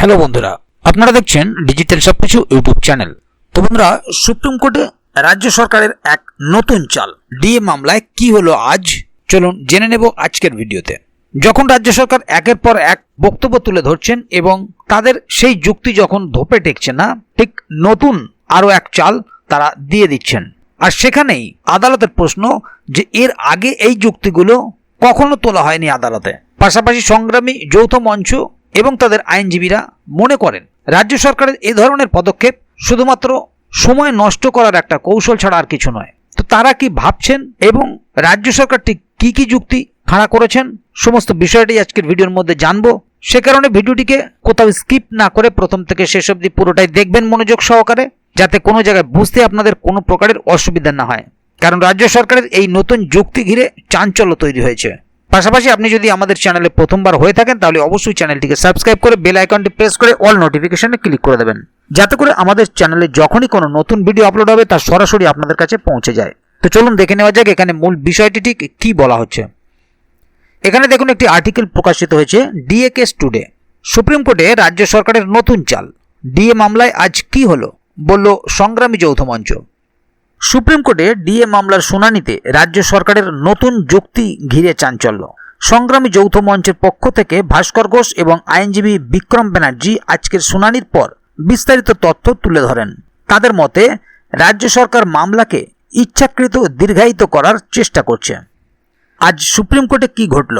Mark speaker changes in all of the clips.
Speaker 1: Hello বন্ধুরা, আপনারা দেখছেন ডিজিটাল সবকিছু ইউটিউব চ্যানেল। তো বন্ধুরা, সুপ্রিম কোর্টে রাজ্য সরকারের এক নতুন চাল, ডিএ মামলায় কি হলো আজ? চলুন জেনে নেব আজকের ভিডিওতে। যখন রাজ্য সরকার একের পর এক বক্তব্য তুলে ধরছেন এবং তাদের সেই যুক্তি যখন ধোপে টেকছে না, ঠিক নতুন আরও এক চাল তারা দিয়ে দিচ্ছেন। আর সেখানেই আদালতের প্রশ্ন যে এর আগে এই যুক্তিগুলো কখনো তোলা হয়নি আদালতে। পাশাপাশি সংগ্রামী যৌথ মঞ্চ এবং তাদের আইনজীবীরা মনে করেন, রাজ্য সরকারের এ ধরনের পদক্ষেপ শুধুমাত্র সময় নষ্ট করার একটা কৌশল ছাড়া আর কিছু নয়। তো তারা কি ভাবছেন এবং রাজ্য সরকার ঠিক কি কি যুক্তি খাড়া করেছেন, সমস্ত বিষয়টি আজকের ভিডিওর মধ্যে জানব। সে কারণে ভিডিওটিকে কোথাও স্কিপ না করে প্রথম থেকে শেষ অবধি পুরোটাই দেখবেন মনোযোগ সহকারে, যাতে কোনো জায়গায় বুঝতে আপনাদের কোনো প্রকারের অসুবিধা না হয়। কারণ রাজ্য সরকারের এই নতুন যুক্তি ঘিরে চাঞ্চল্য তৈরি হয়েছে। পাশাপাশি আপনি যদি আমাদের চ্যানেলে প্রথমবার হয়ে থাকেন, তাহলে অবশ্যই চ্যানেলটিকে সাবস্ক্রাইব করে বেল আইকনটি প্রেস করে অল নোটিফিকেশনে ক্লিক করে দেবেন। যাতে করে আমাদের চ্যানেলে যখনই কোনো নতুন ভিডিও আপলোড হবে, তা সরাসরি আপনাদের কাছে পৌঁছে যায়। তো চলুন দেখে নেওয়া যাক এখানে মূল বিষয়টি ঠিক কী বলা হচ্ছে। এখানে দেখুন একটি আর্টিকেল প্রকাশিত হয়েছে ডিএ কেস টুডে সুপ্রিম কোর্টে রাজ্য সরকারের নতুন চাল। ডিএ মামলায় আজ কি হলো? বলল সংগ্রামী যৌথ মঞ্চ। সুপ্রিম কোর্টে ডিএ মামলার শুনানিতে রাজ্য সরকারের নতুন যুক্তি ঘিরে চাঞ্চল্য। সংগ্রামী যৌথ মঞ্চের পক্ষ থেকে ভাস্কর ঘোষ এবং আইনজীবী বিক্রম ব্যানার্জি আজকের শুনানির পর বিস্তারিত তথ্য তুলে ধরেন। তাদের মতে, রাজ্য সরকার মামলাকে ইচ্ছাকৃত দীর্ঘায়িত করার চেষ্টা করছে। আজ সুপ্রিম কোর্টে কি ঘটল?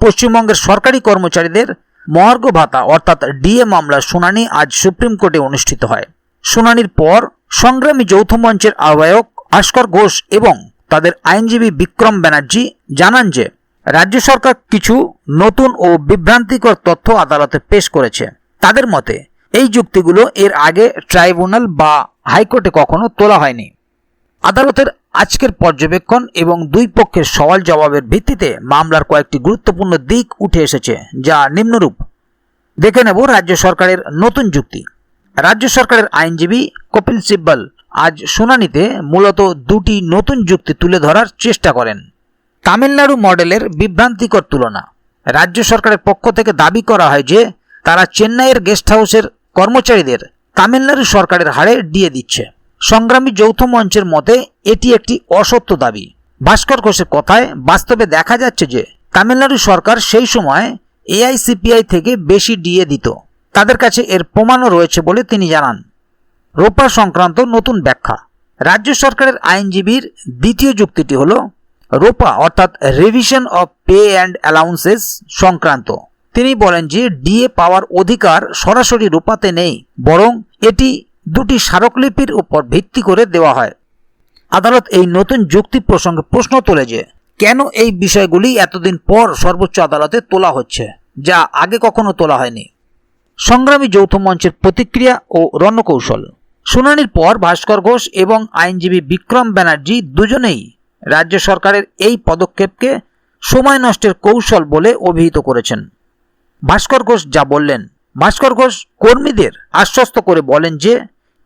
Speaker 1: পশ্চিমবঙ্গের সরকারি কর্মচারীদের মহার্ঘ ভাতা অর্থাৎ ডিএ মামলার শুনানি আজ সুপ্রিম কোর্টে অনুষ্ঠিত হয়। শুনানির পর সংগ্রামী যৌথ মঞ্চের আহ্বায়ক ভাস্কর ঘোষ এবং তাদের আইনজীবী বিক্রম ব্যানার্জি জানান যে, রাজ্য সরকার কিছু নতুন ও বিভ্রান্তিকর তথ্য আদালতে পেশ করেছে। তাদের মতে, এই যুক্তিগুলো এর আগে ট্রাইব্যুনাল বা হাইকোর্টে কখনো তোলা হয়নি। আদালতের আজকের পর্যবেক্ষণ এবং দুই পক্ষের সওয়াল জবাবের ভিত্তিতে মামলার কয়েকটি গুরুত্বপূর্ণ দিক উঠে এসেছে, যা নিম্নরূপ। দেখে নেব রাজ্য সরকারের নতুন যুক্তি। রাজ্য সরকারের আইনজীবী কপিল সিব্বল আজ শুনানিতে মূলত দুটি নতুন যুক্তি তুলে ধরার চেষ্টা করেন। তামিলনাড়ু মডেলের বিভ্রান্তিকর তুলনা। রাজ্য সরকারের পক্ষ থেকে দাবি করা হয় যে, তারা চেন্নাইয়ের গেস্ট হাউসের কর্মচারীদের তামিলনাড়ু সরকারের হারে দিয়ে দিচ্ছে। সংগ্রামী যৌথ মঞ্চের মতে, এটি একটি অসত্য দাবি। ভাস্কর ঘোষের কথায় বাস্তবে দেখা যাচ্ছে যে, তামিলনাড়ু সরকার সেই সময় এআইসিপিআই থেকে বেশি ডিএ দিত। তাদের কাছে এর প্রমাণও রয়েছে বলে তিনি জানান। রোপা সংক্রান্ত নতুন ব্যাখ্যা। রাজ্য সরকারের আইনজীবীর দ্বিতীয় যুক্তিটি হল, রোপা অর্থাৎ revision of pay and allowances সংক্রান্ত। তিনি বলেন যে ডিএ পাওয়ার অধিকার সরাসরি রোপাতে নেই, বরং এটি দুটি স্মারকলিপির উপর ভিত্তি করে দেওয়া হয়। আদালত এই নতুন যুক্তি প্রসঙ্গে প্রশ্ন তোলে যে, কেন এই বিষয়গুলি এতদিন পর সর্বোচ্চ আদালতে তোলা হচ্ছে, যা আগে কখনো তোলা হয়নি? সংগ্রামী যৌথ মঞ্চের প্রতিক্রিয়া ও রণকৌশল। শুনানির পর ভাস্কর ঘোষ এবং আইনজীবী বিক্রম ব্যানার্জি দুজনেই রাজ্য সরকারের এই পদক্ষেপকে সময় নষ্টের কৌশল বলে অভিহিত করেছেন। ভাস্কর ঘোষ যা বললেন, ভাস্কর ঘোষ কর্মীদের আশ্বস্ত করে বলেন যে,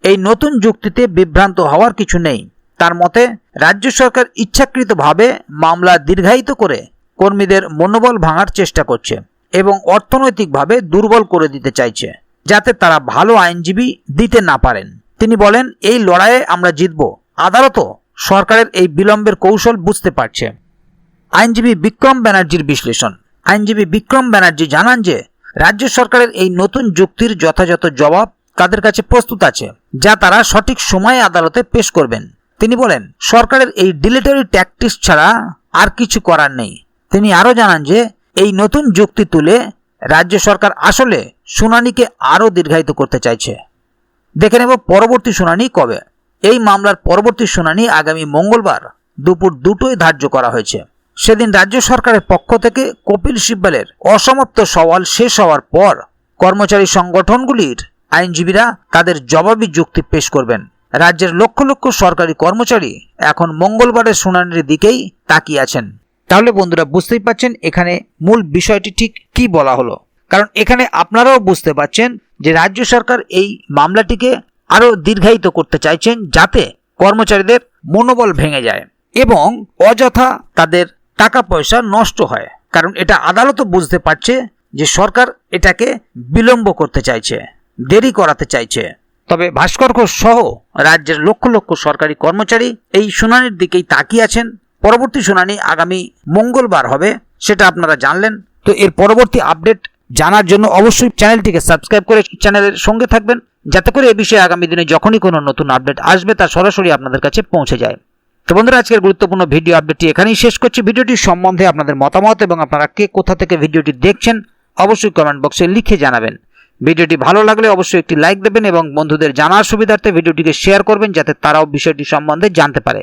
Speaker 1: এই নতুন যুক্তিতে বিভ্রান্ত হওয়ার কিছু নেই। তার মতে, রাজ্য সরকার ইচ্ছাকৃতভাবে মামলা দীর্ঘায়িত করে কর্মীদের মনোবল ভাঙার চেষ্টা করছে। এবং অর্থনৈতিকভাবে দুর্বল করে দিতে চাইছে, যাতে তারা ভালো আইনজীবী দিতে না পারেন। তিনি বলেন, এই লড়াইয়ে আমরা জিতব। আদালতও সরকারের এই বিলম্বের কৌশল বুঝতে পারছে। আইনজীবী বিক্রম ব্যানার্জির বিশ্লেষণ। আইনজীবী বিক্রম ব্যানার্জি জানান যে, রাজ্য সরকারের এই নতুন যুক্তির যথাযথ জবাব তাদের কাছে প্রস্তুত আছে, যা তারা সঠিক সময়ে আদালতে পেশ করবেন। তিনি বলেন, সরকারের এই ডিলিটারি ট্যাকটিক্স ছাড়া আর কিছু করার নেই। তিনি আরও জানান যে এই নতুন যুক্তি তুলে রাজ্য সরকার আসলে শুনানিকে আরও দীর্ঘায়িত করতে চাইছে। দেখে নেব পরবর্তী শুনানি কবে। এই মামলার পরবর্তী শুনানি আগামী মঙ্গলবার দুপুর দুটোই ধার্য করা হয়েছে। সেদিন রাজ্য সরকারের পক্ষ থেকে কপিল সিব্বলের অসমাপ্ত সওয়াল শেষ হওয়ার পর কর্মচারী সংগঠনগুলির আইনজীবীরা তাদের জবাবি যুক্তি পেশ করবেন। রাজ্যের লক্ষ লক্ষ সরকারি কর্মচারী এখন মঙ্গলবারের শুনানির দিকেই তাকিয়ে আছেন। তাহলে বন্ধুরা বুঝতেই পাচ্ছেন এখানে মূল বিষয়টি ঠিক কি বলা হলো। কারণ এখানে আপনারাও বুঝতে পাচ্ছেন যে রাজ্য সরকার এই মামলাটিকে আরও দীর্ঘায়িত করতে চাইছেন যাতে কর্মচারীদের মনোবল ভেঙে যায় এবং অযথা তাদের টাকা পয়সা নষ্ট হয়। কারণ এটা আদালতও বুঝতে পারছে যে সরকার এটাকে বিলম্ব করতে চাইছে, দেরি করাতে চাইছে। তবে ভাস্কর ঘোষ সহ রাজ্যের লক্ষ লক্ষ সরকারি কর্মচারী এই শুনানির দিকেই তাকিয়ে আছেন পরবর্তী শুনানি আগামী মঙ্গলবার হবে, সেটা আপনারা জানলেন। তো এর পরবর্তী আপডেট জানার জন্য অবশ্যই চ্যানেলটিকে সাবস্ক্রাইব করে চ্যানেলের সঙ্গে থাকবেন, যাতে করে এ বিষয়ে আগামী দিনে যখনই কোনো নতুন আপডেট আসবে, তা সরাসরি আপনাদের কাছে পৌঁছে যায়। তো বন্ধুরা, আজকের গুরুত্বপূর্ণ ভিডিও আপডেটটি এখানেই শেষ করছি। ভিডিওটি সম্বন্ধে আপনাদের মতামত এবং আপনারা কে কোথা থেকে ভিডিওটি দেখছেন, অবশ্যই কমেন্ট বক্সে লিখে জানাবেন। ভিডিওটি ভালো লাগলে অবশ্যই একটি লাইক দেবেন এবং বন্ধুদের জানার সুবিধার্থে ভিডিওটিকে শেয়ার করবেন, যাতে তারাও বিষয়টি সম্বন্ধে জানতে পারে।